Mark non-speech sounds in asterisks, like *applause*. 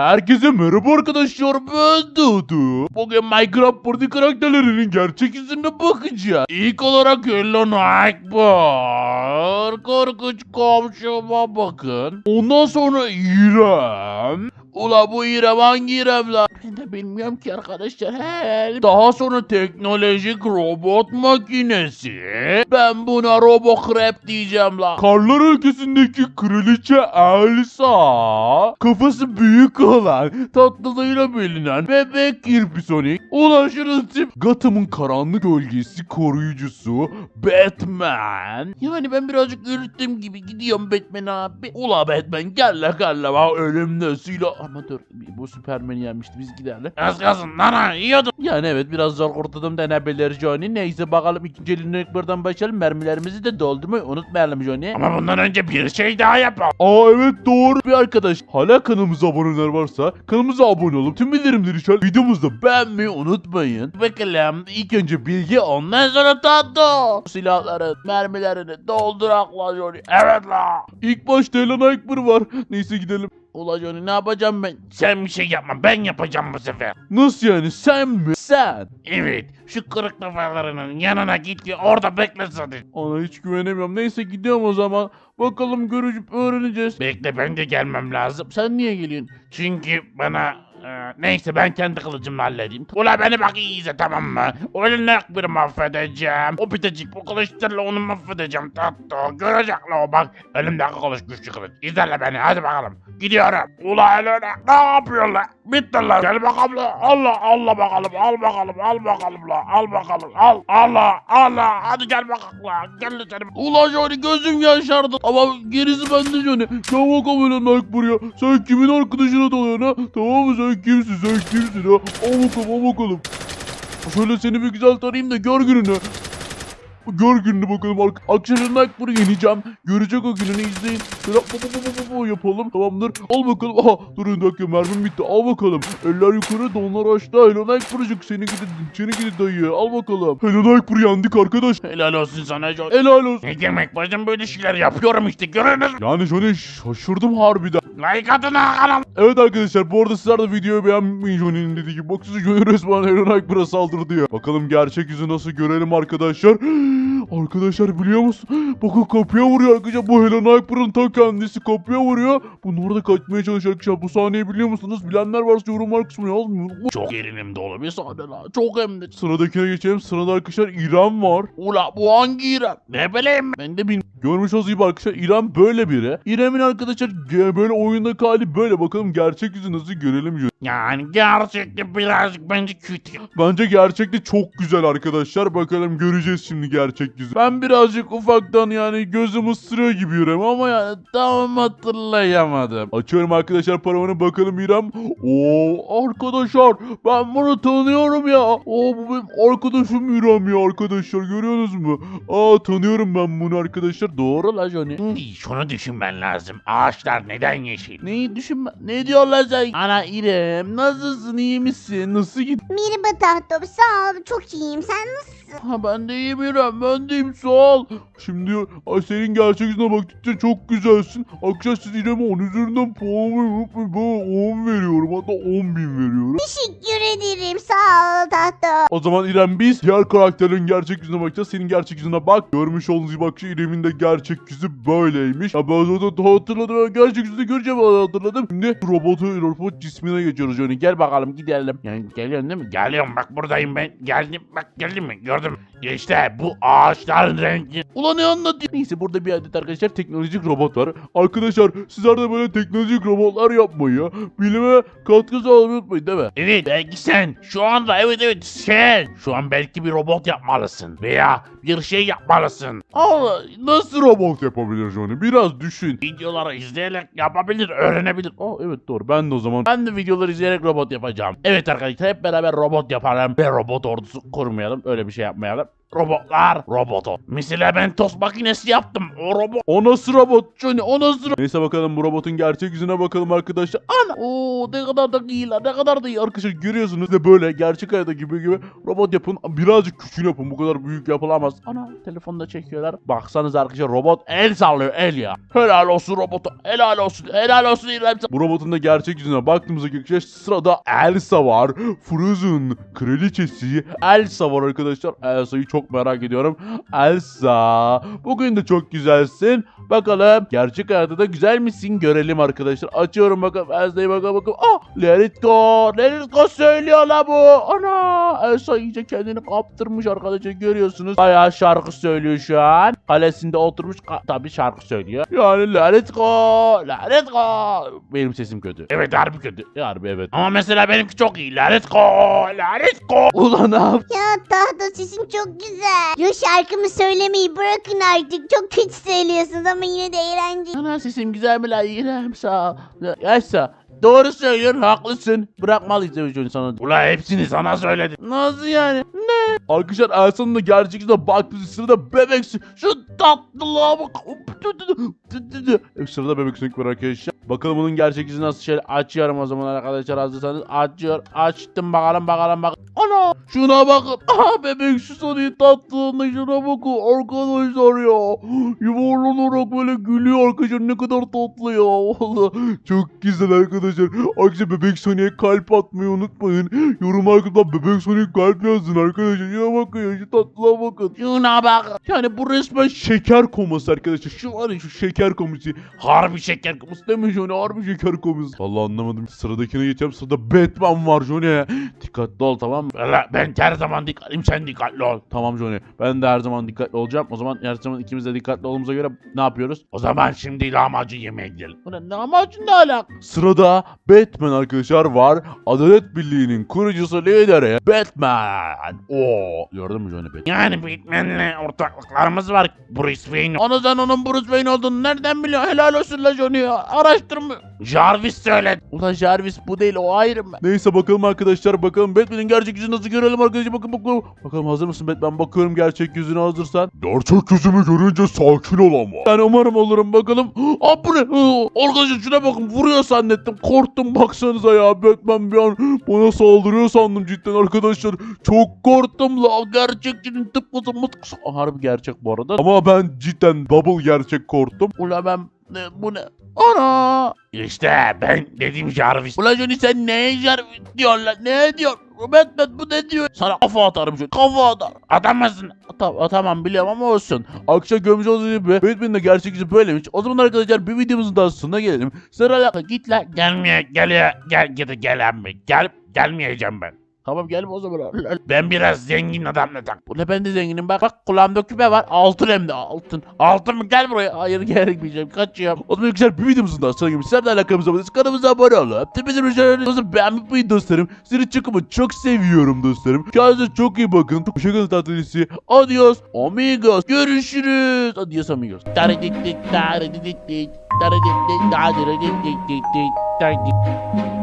Herkese merhaba arkadaşlar ben Dudu. Bugün Minecraft Party karakterlerinin gerçek yüzüne bakacağız. İlk olarak Hello Nightmare. Korkunç komşuma bakın. Ondan sonra İrem. Ula bu İrem hangi İrem lan? Ben de bilmiyorum ki arkadaşlar. Help. Daha sonra teknolojik robot makinesi. Ben buna Robocrap diyeceğim lan. Karlar ülkesindeki kraliçe Elsa. Kafası büyük olan, tatlılığıyla bilinen bebek kirpi Sonic. Şunun tip Gotham'ın karanlık gölgesi koruyucusu Batman. Yani ben birazcık ürüttüm gibi gidiyorum Batman abi. Ula Batman gel la gel la bak ölümde silah. Ama dur bu Superman'i yenmişti biz gidelim. Az kalsın nana yiyordum. Yani evet biraz zor kurtuldum denebilir Johnny. Neyse bakalım ikinci elinden buradan başlayalım. Mermilerimizi de doldurmayı unutmayalım Johnny. Ama bundan önce bir şey daha yapalım. Aa evet doğru bir arkadaş. Hala kanalımıza aboneler varsa kanalımıza abone olup tüm bildirimleri açar. Videomuzu beğenmeyi unutmayın. Bakalım ilk önce bilgi ondan sonra tatlı. Silahların mermilerini doldurakla Johnny. Evet la. İlk başta Elan Aykbır var. Neyse gidelim. Ula Johnny ne yapacağım ben? Sen bir şey yapma ben yapacağım bu sefer. Nasıl yani sen mi? Sen. Evet şu kırık kafalarının yanına git ki orada bekle zaten. Ona hiç güvenemiyorum. Neyse gidiyorum o zaman. Bakalım görüp öğreneceğiz. Bekle ben de gelmem lazım. Sen niye geliyorsun? Çünkü bana e, neyse ben kendi kılıcımla halledeyim. Ula beni bak iyi izle tamam mı? Öyle bir mahvedeceğim. O bitecik bu kılıçlarla onu mahvedeceğim tatlı. Görecek la o bak. Elimdeki kılıç güçlü kılıç. İzle beni hadi bakalım. Gidiyorum. Ula Elena ne yapıyorsun la? Bitti la. Gel bakalım la. Allah Allah bakalım. Al bakalım. Al bakalım la. Al bakalım. Al. Allah Allah. Hadi gel bakalım la. Gel la seni. Ulan Johnny gözüm yaşardı. Ama gerisi bende Johnny. Gel bakalım Elan Aykbır ya. Sen kimin arkadaşına dalıyorsun ha? Tamam mı sen kimsin sen kimsin ha? Al bakalım al bakalım. Şöyle seni bir güzel tarayayım da gör gününü. Gör gününü bakalım. Akşener'in Aykbır'ı yeneceğim. Görecek o gününü izleyin. Şöyle bo bo bo bo bo yapalım. Tamamdır. Al bakalım. Aha dur bir dakika mermim bitti. Al bakalım. Eller yukarı donlar aşağı. Elan Aykbır'cık seni gidi, seni gidi dayı. Al bakalım. Elan Aykbır yendik arkadaş. Helal olsun sana John. Helal olsun. Ne demek bacım böyle şeyler yapıyorum işte görünüz. Yani Johnny şaşırdım harbiden. Like atına kanal. Evet arkadaşlar bu arada sizler de videoyu beğenmeyin Johnny'nin dediği gibi. Bak size Johnny resmen Aaron Aykbır'a saldırdı ya. Bakalım gerçek yüzü nasıl görelim arkadaşlar. *gasps* arkadaşlar biliyor musun? *gasps* Bakın kapıya vuruyor arkadaşlar. Bu Helen Aykbır'ın ta kendisi kapıya vuruyor. Bunlar da kaçmaya çalışıyor arkadaşlar. Bu sahneyi biliyor musunuz? Bilenler varsa yorumlar kısmına yazmıyor. *laughs* Çok gerilim dolu bir sahne. Sahne la. Çok hem de. Sıradakine geçelim. Sırada arkadaşlar İrem var. Ula bu hangi İrem? Ne bileyim. Ben de bilmiyorum. Görmüş olduğunuz gibi arkadaşlar İrem böyle biri. İrem'in arkadaşlar ge- böyle oyundaki hali böyle. Bakalım gerçek yüzü nasıl görelim. Yani gerçekten birazcık bence kötü. Bence gerçekte çok güzel arkadaşlar. Bakalım göreceğiz şimdi gerçek yüzü. Ben birazcık ufaktan yani gözüm ısırıyor gibi İrem ama yani tam hatırlayamadım. Açıyorum arkadaşlar paravanı bakalım İrem. Oo arkadaşlar ben bunu tanıyorum ya. Oo bu benim arkadaşım İrem ya arkadaşlar görüyorsunuz mu? Aa tanıyorum ben bunu arkadaşlar. Doğru la Johnny. Şimdi şunu düşünmen lazım. Ağaçlar neden yeşil? Neyi düşünme? Ne diyorlar sen? Ana İrem nasılsın iyi misin? Nasıl git? Merhaba tatlım sağ ol çok iyiyim sen nasılsın? Ha ben de iyiyim İrem ben de iyiyim sağ ol. Şimdi ay senin gerçek yüzüne baktıkça çok güzelsin. Arkadaşlar siz İrem'e 10 üzerinden puan verin. Ben 10 veriyorum hatta 10 bin veriyorum. Teşekkür ederim sağ ol tatlım. O zaman İrem biz diğer karakterin gerçek yüzüne bakacağız. Senin gerçek yüzüne bak. Görmüş olduğunuz gibi bak İrem'in de gerçek yüzü böyleymiş. Ya ben zaten hatırladım. Gerçek yüzünü göreceğim hatırladım. Şimdi robotu robot cismine geçiyoruz Johnny. Gel bakalım gidelim. Yani geliyorsun değil mi? Gel. Geliyorum bak buradayım ben. Geldim bak geldim mi? Gördüm. İşte bu ağaçların rengi. Ulan ne anlatıyor? Neyse burada bir adet arkadaşlar teknolojik robot var. Arkadaşlar sizler de böyle teknolojik robotlar yapmayı, bilime katkı sağlamayı unutmayın değil mi? Evet belki sen şu anda evet evet sen şu an belki bir robot yapmalısın veya bir şey yapmalısın. Ama nasıl robot yapabilir Johnny? Biraz düşün. Videoları izleyerek yapabilir, öğrenebilir. Aa evet doğru ben de o zaman. Ben de videoları izleyerek robot yapacağım. Evet arkadaşlar hep beraber robot yapalım ve robot ordusu kurmayalım. Öyle bir şey yapmayalım. Robotlar robotu. Mesela ben tost makinesi yaptım. O robot. O nasıl robot Johnny o nasıl robot? Neyse bakalım bu robotun gerçek yüzüne bakalım arkadaşlar. Ana ooo ne kadar da iyi lan ne kadar da iyi arkadaşlar görüyorsunuz de böyle gerçek hayatta gibi gibi robot yapın birazcık küçük yapın bu kadar büyük yapılamaz. Ana telefonda çekiyorlar. Baksanız arkadaşlar robot el sallıyor el ya. Helal olsun robota helal olsun helal olsun İrem. Bu robotun da gerçek yüzüne baktığımızda arkadaşlar sırada Elsa var. Frozen kraliçesi Elsa var arkadaşlar. Elsa'yı çok merak ediyorum. Elsa bugün de çok güzelsin. Bakalım gerçek hayatta da güzel misin görelim arkadaşlar. Açıyorum bakalım Elsa'yı bakalım bakalım. Ah let it go. Let it go söylüyor la bu. Ana Elsa iyice kendini kaptırmış arkadaşlar görüyorsunuz. Bayağı şarkı söylüyor şu an. Kalesinde oturmuş tabii şarkı söylüyor. Yani it go. İt go. Benim sesim kötü. Evet harbi kötü. Harbi evet. Ama mesela benimki çok iyi. Let's go. Let's go. Ulan ne yap? Ya tahta sesin çok güzel. Yo şarkımı söylemeyi bırakın artık. Çok kötü söylüyorsunuz ama yine de eğlenceli. Ana sesim güzel mi lan sağ ol. Yaşa. Doğru söylüyorsun haklısın. Bırakmalıyız evet sana. Ula hepsini sana söyledim. Nasıl yani? Ne? Arkadaşlar Elsa'nın da gerçek yüzüne bak bizi sırada bebek Şu tatlılığa bak. Sırada bebek sönük var arkadaşlar. Bakalım onun gerçek yüzü nasıl şöyle açıyorum o zaman arkadaşlar hazırsanız. Açıyor. Açtım bakalım bakalım bak. Ana şuna bakın. *laughs* Aha bebek şu soruyu tatlılığına şuna bakın arkadaşlar ya. Yuvarlanarak böyle gülüyor arkadaşlar ne kadar tatlı ya. Vallahi çok güzel arkadaşlar. Arkadaşlar bebek Sonic'e kalp atmayı unutmayın. Yorum arkadan bebek Sonic kalp yazın arkadaşlar. Şuna bakın ya şu tatlılığa bakın. Şuna bak. Yani bu resmen şeker koması arkadaşlar. Şu var ya şu şeker koması. Harbi şeker. Koması mi Johnny? Harbi şeker koması. Vallahi anlamadım. Sıradakine geçeceğim. Sırada Batman var Johnny. Dikkatli ol tamam mı? Ben her zaman dikkatliyim sen dikkatli ol. Tamam Johnny. Ben de her zaman dikkatli olacağım. O zaman her zaman ikimiz de dikkatli olduğumuza göre ne yapıyoruz? O zaman şimdi lahmacun yemeye gidelim. Bu ne? Ne alak? Sırada Batman arkadaşlar var. Adalet Birliği'nin kurucusu lideri Batman. Oo, gördün mü Johnny Batman? Yani Batman'le ortaklıklarımız var. Bruce Wayne. Ana sen onun Bruce Wayne olduğunu nereden biliyorsun? Helal olsun la Johnny ya. Araştırma. Jarvis söyledi. Ulan Jarvis bu değil o ayrı mı? Neyse bakalım arkadaşlar bakalım Batman'in gerçek yüzünü nasıl görelim arkadaşlar bakın bakalım. Bakalım hazır mısın Batman bakıyorum gerçek yüzünü hazırsan. Gerçek yüzümü görünce sakin ol ama. Yani umarım olurum bakalım. *gasps* Aa bu ne? Aa, Arkadaşlar şuna bakın vuruyor zannettim korktum baksanıza ya Batman bir an bana saldırıyor sandım cidden arkadaşlar. Çok korktum la gerçekçinin tıpkısı mıtkısı. Harbi gerçek bu arada. Ama ben cidden double gerçek korktum. Ula ben ne, bu ne? Ana! İşte ben dedim Jarvis. Ulan Johnny sen neye Jarvis diyorsun lan? Ne diyor? Batman bu ne diyor? Sana kafa atarım şöyle. Kafa atar. Adamısın. Tamam, tamam biliyorum ama olsun. Akşam görmüş olduğunuz gibi Batman'in de gerçek yüzü böylemiş. O zaman arkadaşlar bir videomuzun daha sonuna gelelim. Sırayla git lan. Gelmeye geliyor. Gel gel gel mi? Gel gelmeyeceğim ben. Tamam gelme o zaman. Ben biraz zengin adamla tak. Bu ne ben de zenginim bak. Bak kulağımda küpe var. Altın hem de altın. Altın mı? Gel buraya. Hayır gelmeyeceğim. Kaçıyorum. O zaman arkadaşlar bir videomuzun daha sonuna gelmiş. Sizler de alakamıza abone Kanalımıza abone olun. Hep bizim videolarımızı beğenmeyi unutmayın dostlarım. Sizi çok çok seviyorum dostlarım. Kendinize çok iyi bakın. Hoşçakalın tatlıysı. Adios amigos. Görüşürüz. Adios amigos. Taradiktik taradiktik taradiktik taradiktik taradiktik